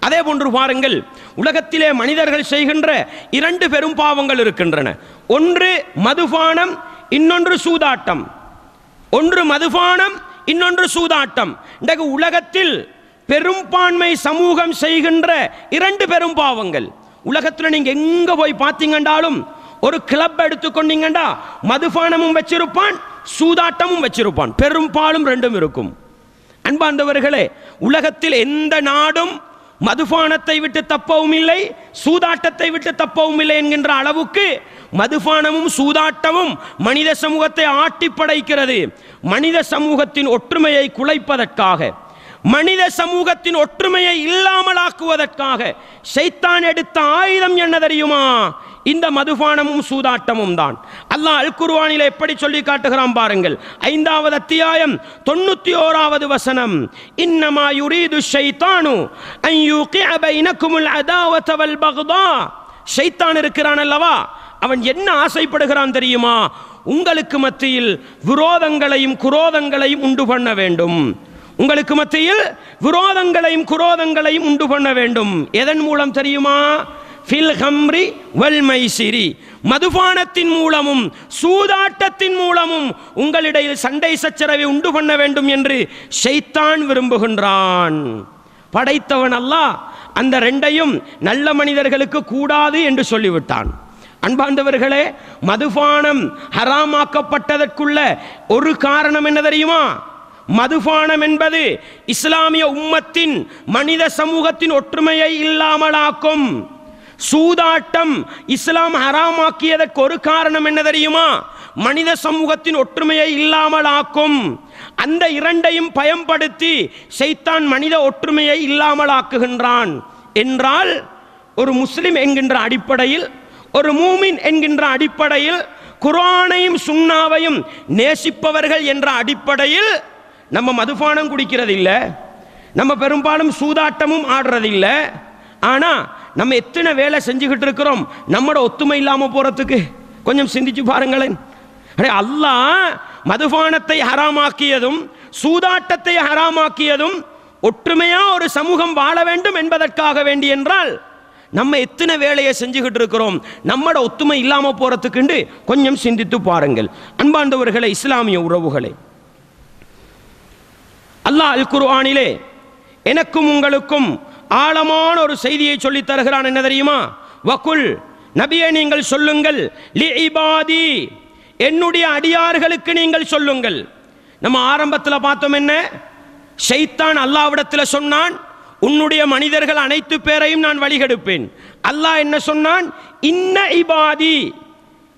அதே போன்று பாருங்கள் உலகத்திலே மனிதர்கள் செய்கின்ற இரண்டு பெரும் பாவங்கள் இருக்கின்றன. ஒன்று மதுபானம் இன்னொன்று சூதாட்டம். ஒன்று மதுபானம் இன்னொன்று சூதாட்டம். இன்றைக்கு உலகத்தில் பெரும்பான்மை சமூகம் செய்கின்ற இரண்டு பெரும் பாவங்கள். உலகத்தில் நீங்க எங்க போய் பார்த்தீங்கன்றாலும் ஒரு கிளப் எடுத்துக்கொண்டீங்கண்டா மதுபானமும் வச்சிருப்பான் சூதாட்டமும் வச்சிருப்பான். பெரும்பாலும் ரெண்டும் இருக்கும். அன்பார்ந்தவர்களே உலகத்தில் எந்த நாடும் மதுபானத்தை விட்டு தப்பவும் இல்லை சூதாட்டத்தை விட்டு தப்பவும் இல்லை என்கின்ற அளவுக்கு மதுபானமும் சூதாட்டமும் மனித சமூகத்தை ஆட்டி படைக்கிறது மனித சமூகத்தின் ஒற்றுமையை குலைப்பதற்காக மனித சமூகத்தின் ஒற்றுமையை இல்லாமலாக்குவதற்காக சைத்தான் எடுத்த ஆயுதம் என்ன தெரியுமா? இந்த மதுபானமும் சூதாட்டமும் தான். அல்லாஹ் அல் குர்ஆனிலே எப்படி சொல்லி காட்டுகிறான் பாருங்கள். ஐந்தாவது அத்தியாயம் தொண்ணூத்தி ஓராவது வசனம். இன்னமா யுரீது ஷைத்தானு அன் யூகிஅ பைனக்குமுல் அதாவத வல் பக்தா. ஷைத்தான் இருக்கிறான் அல்லவா? அவன் என்ன ஆசைப்படுகிறான் தெரியுமா? உங்களுக்கு மத்தியில் விரோதங்களையும் குரோதங்களையும் உண்டு பண்ண வேண்டும். உங்களுக்கு மத்தியில் விரோதங்களையும் குரோதங்களையும் உண்டு பண்ண வேண்டும். எதன் மூலம் தெரியுமா? ஃபில் ஹம்ரி வல் மைசிரி மதுபானத்தின் மூலமும் சூதாட்டத்தின் மூலமும் உங்களிடையில் சண்டை சச்சரவை உண்டு பண்ண வேண்டும் என்று ஷைத்தான் விரும்புகின்றான். படைத்தவன் அல்லாஹ் அந்த ரெண்டையும் நல்ல மனிதர்களுக்கு கூடாது என்று சொல்லிவிட்டான். அன்பாந்தவர்களே மதுபானம் ஹராமாக்கப்பட்டதற்குள்ள ஒரு காரணம் என்ன தெரியுமா? மதுபானம் என்பது இஸ்லாமிய உம்மத்தின் மனித சமூகத்தின் ஒற்றுமையை இல்லாமலாக்கும். சூதாட்டம் இஸ்லாம் ஹராமாக்கியதற்கு ஒரு காரணம் என்ன தெரியுமா? மனித சமூகத்தின் ஒற்றுமையை இல்லாமலாக்கும். அந்த இரண்டையும் பயன்படுத்தி செய்தான் மனித ஒற்றுமையை இல்லாமலாக்குகின்றான். என்றால் ஒரு முஸ்லிம் என்கின்ற அடிப்படையில் ஒரு மூமின் என்கின்ற அடிப்படையில் குரானையும் சுண்ணாவையும் நேசிப்பவர்கள் என்ற அடிப்படையில் நம்ம மதுபானம் குடிக்கிறது இல்லை நம்ம பெரும்பாலும் சூதாட்டமும் ஆடுறதில்லை. ஆனால் நம்ம எத்தனை வேலை செஞ்சுக்கிட்டு இருக்கிறோம்? நம்மளோட ஒத்துமை இல்லாம போறதுக்கு. கொஞ்சம் சிந்திச்சு பாருங்களேன். அடே அல்லாஹ் மதுபானத்தை ஹராமாக்கியதும் சூதாட்டத்தை ஹராமாக்கியதும் ஒற்றுமையா ஒரு சமூகம் வாழ வேண்டும் என்பதற்காக வேண்டி என்றால் நம்ம எத்தனை வேலையை செஞ்சுக்கிட்டு இருக்கிறோம்? நம்மட ஒத்துமை இல்லாம போறதுக்குண்டு கொஞ்சம் சிந்தித்து பாருங்கள். அன்பார்ந்தவர்களே இஸ்லாமிய உறவுகளே. அல்லாஹ் அல் குர்ஆனிலே எனக்கும் உங்களுக்கும் ஆழமான ஒரு செய்தியை சொல்லித் தருகிறான் என்ன தெரியுமா? வகுல் நபியை நீங்கள் சொல்லுங்கள். லி இபாதி என்னுடைய அடியார்களுக்கு நீங்கள் சொல்லுங்கள். நம்ம ஆரம்பத்தில் பார்த்தோம் என்ன? ஷைத்தான் அல்லாவிடத்தில் சொன்னான் உன்னுடைய மனிதர்கள் அனைத்து பேரையும் நான் வழிகெடுப்பேன். அல்லாஹ் என்ன சொன்னான்? இன்ன இபாதி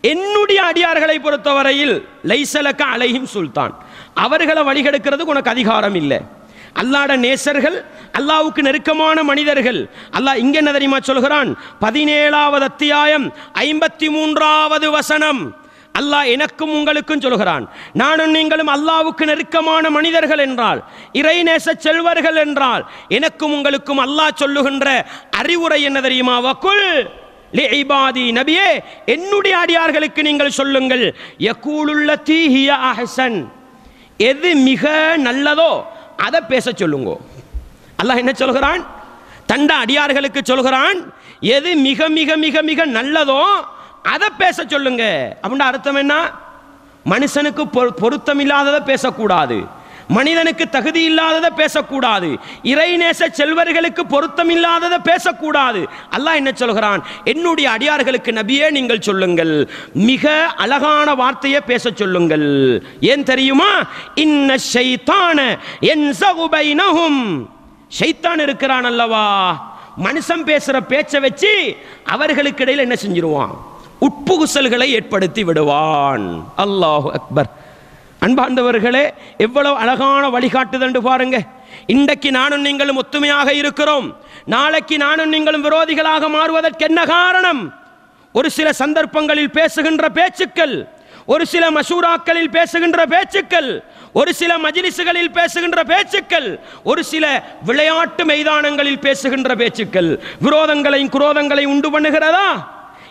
என்னுடைய அடியார்களை பொறுத்தவரையில் லைசலக்க அலையும் சுல்தான். அவர்களை வழிகெடுக்கிறதுக்கு உனக்கு அதிகாரம் இல்லை. அல்லாட நேசர்கள் அல்லாவுக்கு நெருக்கமான மனிதர்கள். அல்லாஹ் இங்க என்ன தெரியுமா சொல்கிறான்? பதினேழாவது அத்தியாயம் ஐம்பத்தி மூன்றாவது வசனம். அல்லாஹ் எனக்கும் உங்களுக்கும் சொல்கிறான். நானும் நீங்களும் அல்லாவுக்கு நெருக்கமான மனிதர்கள் என்றால் இறைநேச செல்வர்கள் என்றால் எனக்கும் உங்களுக்கும் அல்லாஹ் சொல்லுகின்ற அறிவுரை என்ன தெரியுமா? வக்குள் லிஇபாதி நபியே என்னுடைய அடியார்களுக்கு நீங்கள் சொல்லுங்கள். யகூலுள்ள தீஹிய அஹசன். எது மிக நல்லதோ அதை பேச சொல்லுங்க. அல்லாஹ் என்ன சொல்கிறான்? தண்ட அடியார்களுக்கு சொல்கிறான் எது மிக மிக மிக மிக நல்லதோ அதை பேச சொல்லுங்க. அப்படின்ற அர்த்தம் என்ன? மனுஷனுக்கு பொரு- பொருத்தம் இல்லாததை பேசக்கூடாது. மனிதனுக்கு தகுதி இல்லாததை பேசக்கூடாது. இறைநேச செல்வர்களுக்கு பொருத்தம் இல்லாததை பேசக்கூடாது. அல்லாஹ் என்ன சொல்கிறான்? என்னுடைய அடியார்களுக்கு நபியே நீங்கள் சொல்லுங்கள். மிக அழகான வார்த்தையை பேச சொல்லுங்கள். ஏன் தெரியுமா? இன்ன ஷைத்தான என் சகுபைனகும் ஷைத்தான் இருக்கிறான் அல்லவா? மனுஷன் பேசுகிற பேச்சை வச்சு அவர்களுக்கு இடையில் என்ன செஞ்சிருவான்? உட்புகுசல்களை ஏற்படுத்தி விடுவான். அல்லாஹு அக்பர். அன்பார்ந்தவர்களே எவ்வளவு அழகான வழிகாட்டுதண்டு பாருங்க. இன்றைக்கு நானும் நீங்களும் ஒத்துமையாக இருக்கிறோம். நாளைக்கு நானும் நீங்களும் விரோதிகளாக மாறுவதற்கு என்ன காரணம்? ஒரு சில சந்தர்ப்பங்களில் பேசுகின்ற பேச்சுக்கள் ஒரு சில மசூராக்களில் பேசுகின்ற பேச்சுக்கள் ஒரு சில மஜிலிசுகளில் பேசுகின்ற பேச்சுக்கள் ஒரு சில விளையாட்டு மைதானங்களில் பேசுகின்ற பேச்சுக்கள் விரோதங்களையும் குரோதங்களையும் உண்டு பண்ணுகிறதா?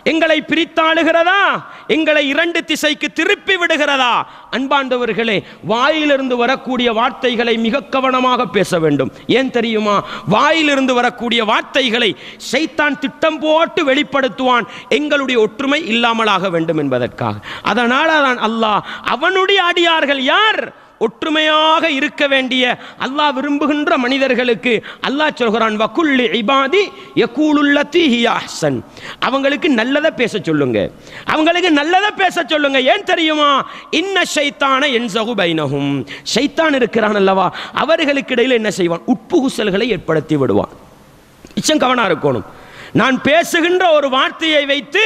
எங்களை பிரித்தாளுகிறதா? எங்களை இரண்டு திசைக்கு திருப்பி விடுகிறதா? அன்பாண்டவர்களே வாயிலிருந்து வரக்கூடிய வார்த்தைகளை மிக கவனமாக பேச வேண்டும். ஏன் தெரியுமா? வாயிலிருந்து வரக்கூடிய வார்த்தைகளை சைத்தான் திட்டம் போட்டு வெளிப்படுத்துவான். எங்களுடைய ஒற்றுமை இல்லாமலாக வேண்டும் என்பதற்காக. அதனால் தான் அல்லாஹ் அவனுடைய அடியார்கள் யார்? ஒற்றுமையாக இருக்க வேண்டிய அல்லாஹ் விரும்புகின்ற மனிதர்களுக்கு அல்லாஹ் சொல்கிறான் வக்குள்ளி இபாதி யகூலுல்லத்தி ஹிய அவங்களுக்கு நல்லதை பேச சொல்லுங்க. அவங்களுக்கு நல்லதை பேச சொல்லுங்க. ஏன் தெரியுமா? இன்ன ஷைத்தான என் சகுபைனகும் ஷைத்தான் இருக்கிறான் அல்லவா? அவர்களுக்கு இடையில் என்ன செய்வான்? உட்புகுசல்களை ஏற்படுத்தி விடுவான். இச்சம் கவனம் இருக்கணும். நான் பேசுகின்ற ஒரு வார்த்தையை வைத்து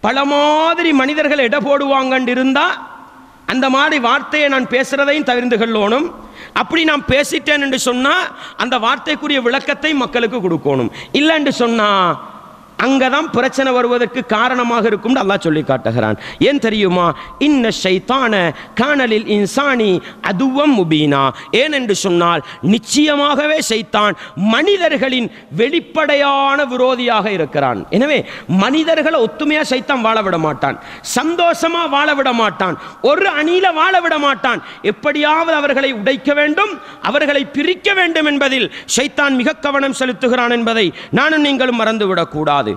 பல மாதிரி மனிதர்கள் இட போடுவாங்கன்னு இருந்தால் அந்த மாதிரி வார்த்தையை நான் பேசுகிறதையும் தவிர்ந்து கொள்ளணும். அப்படி நான் பேசிட்டேன் என்று சொன்னால் அந்த வார்த்தைக்குரிய விளக்கத்தை மக்களுக்கு கொடுக்கணும். இல்லைன்னு அங்கதான் பிரச்சனை வருவதற்கு காரணமாக இருக்கும் அல்லாஹ் சொல்லி காட்டுகிறான். ஏன் தெரியுமா? இன்ன ஷைத்தான காணலில் இன்சானி அதுவம் முபீனா. ஏன் என்று சொன்னால் நிச்சயமாகவே ஷைத்தான் மனிதர்களின் வெளிப்படையான விரோதியாக இருக்கிறான். எனவே மனிதர்களை ஒத்துமையா சைத்தான் வாழ விட மாட்டான். சந்தோஷமா வாழ விட மாட்டான். ஒரு அணியில வாழ விட மாட்டான். எப்படியாவது அவர்களை உடைக்க வேண்டும் அவர்களை பிரிக்க வேண்டும் என்பதில் ஷைத்தான் மிக கவனம் செலுத்துகிறான் என்பதை நானும் நீங்களும் மறந்துவிடக்கூடாது